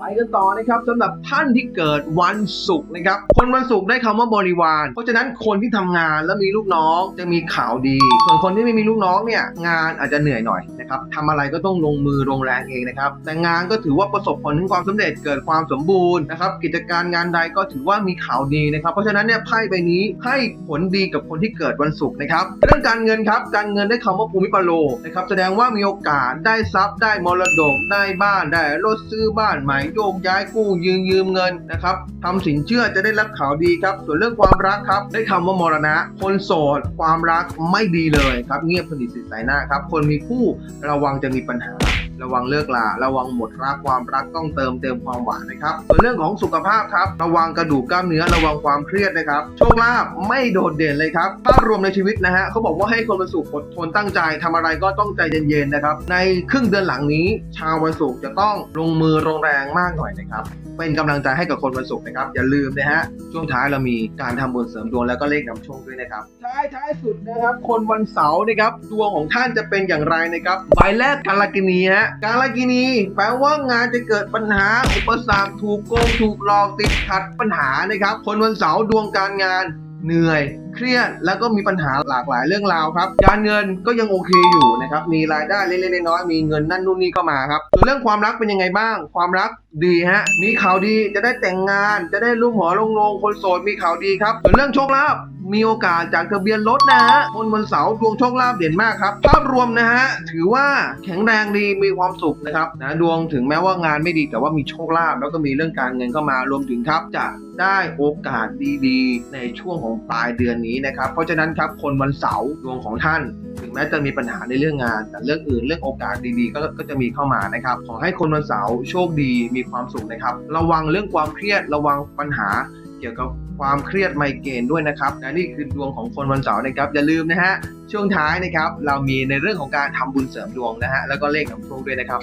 ไปกันต่อนะครับสำหรับท่านที่เกิดวันศุกร์นะครับ คนวันศุกร์ได้คำว่าบริวาร เพราะฉะนั้นคนที่ทำงานแล้วมีลูกน้องจะมีข่าวดี ส่วนคนที่ไม่มีลูกน้องเนี่ยงานอาจจะเหนื่อยหน่อยนะครับทำอะไรก็ต้องลงมือลงแรงเองนะครับ แต่งานก็ถือว่าประสบผลถึงความสำเร็จเกิดความสมบูรณ์นะครับ กิจการงานใดก็ถือว่ามีข่าวดีนะครับ เพราะฉะนั้นเนี่ยไพ่ใบนี้ให้ผลดีกับคนที่เกิดวันศุกร์นะครับ เรื่องการเงินครับ การเงินได้คำว่าภูมิปโลนะครับ แสดงว่ามีโอกาสได้ทรัพย์ได้มรดกได้บ้านได้รถซื้อบ้านใหม่โยกย้ายกู้ยืมยืมเงินนะครับทำสินเชื่อจะได้รับข่าวดีครับ ส่วนเรื่องความรักครับ ได้คำว่ามรณะ คนโสด ความรักไม่ดีเลยครับ เงียบสนิทสิสายหน้าครับ คนมีคู่ระวังจะมีปัญหา ระวังเลิกลา ระวังหมดรักความรักต้องเติมเต็มความหวานนะครับส่วนเรื่องของสุขภาพครับ ระวังกระดูกกล้ามเนื้อระวังความเครียดนะครับ โชคลาภไม่โดดเด่นเลยครับภาพรวมในชีวิตนะฮะเขาบอกว่าให้คนวันศุกร์อดทนตั้งใจทำอะไรก็ต้องใจเย็นๆนะครับ ในครึ่งเดือนหลังนี้ ชาววันศุกร์จะต้องลงมือลงแรงมากหน่อยนะครับเป็นกำลังใจให้กับคนวันศุกร์นะครับ อย่าลืมนะฮะช่วงท้ายเรามีการทำบุญเสริมดวงแล้วก็เลขนำโชคด้วยนะครับท้ายท้ายสุดนะครับ คนวันเสาร์นะครับดวงของท่านจะเป็นอย่างไรนะครับใบแรกกาลกินีฮะการลกินีแปลว่างานจะเกิดปัญหา อุปสรรคถูกโกงถูกหลอกติดขัดปัญหานะครับ คนวันเสาร์ดวงการงานเหนื่อย เครียดแล้วก็มีปัญหาหลากหลายเรื่องราวครับการเงินก็ยังโอเคอยู่นะครับมีรายได้เล็กๆน้อยๆมีเงินนั่นนู่นนี่เข้ามาครับส่วนเรื่องความรักเป็นยังไงบ้าง ความรักดีฮะมีข่าวดีจะได้แต่งงาน จะได้ลูกหัวลงลงคนโสดมีข่าวดีครับส่วนเรื่องโชคลาภ มีโอกาสจากทะเบียนรถนะฮะคนวันเสาร์ดวงโชคลาภเด่นมากครับภาพรวมนะฮะถือว่าแข็งแรงดีมีความสุขนะครับนะดวงถึงแม้ว่างานไม่ดีแต่ว่ามีโชคลาภแล้วก็มีเรื่องการเงินเข้ามารวมถึงครับจะได้โอกาสดีๆ ในช่วงของปลายเดือนนี้นะครับ เพราะฉะนั้นครับคนวันเสาร์ดวงของท่าน ถึงแม้จะมีปัญหาในเรื่องงาน แต่เรื่องอื่นเรื่องโอกาสดีๆ ก็ก็จะมีเข้ามานะครับขอให้คนวันเสาร์โชคดีมีความสุขนะครับ ระวังเรื่องความเครียดระวังปัญหา เกี่ยวกับความเครียดไมเกรนด้วยนะครับและนี่คือดวงของคนวันเสาร์นะครับอย่าลืมนะฮะช่วงท้ายนะครับเรามีในเรื่องของการทำบุญเสริมดวงนะฮะแล้วก็เลขนำโชคด้วยนะครับ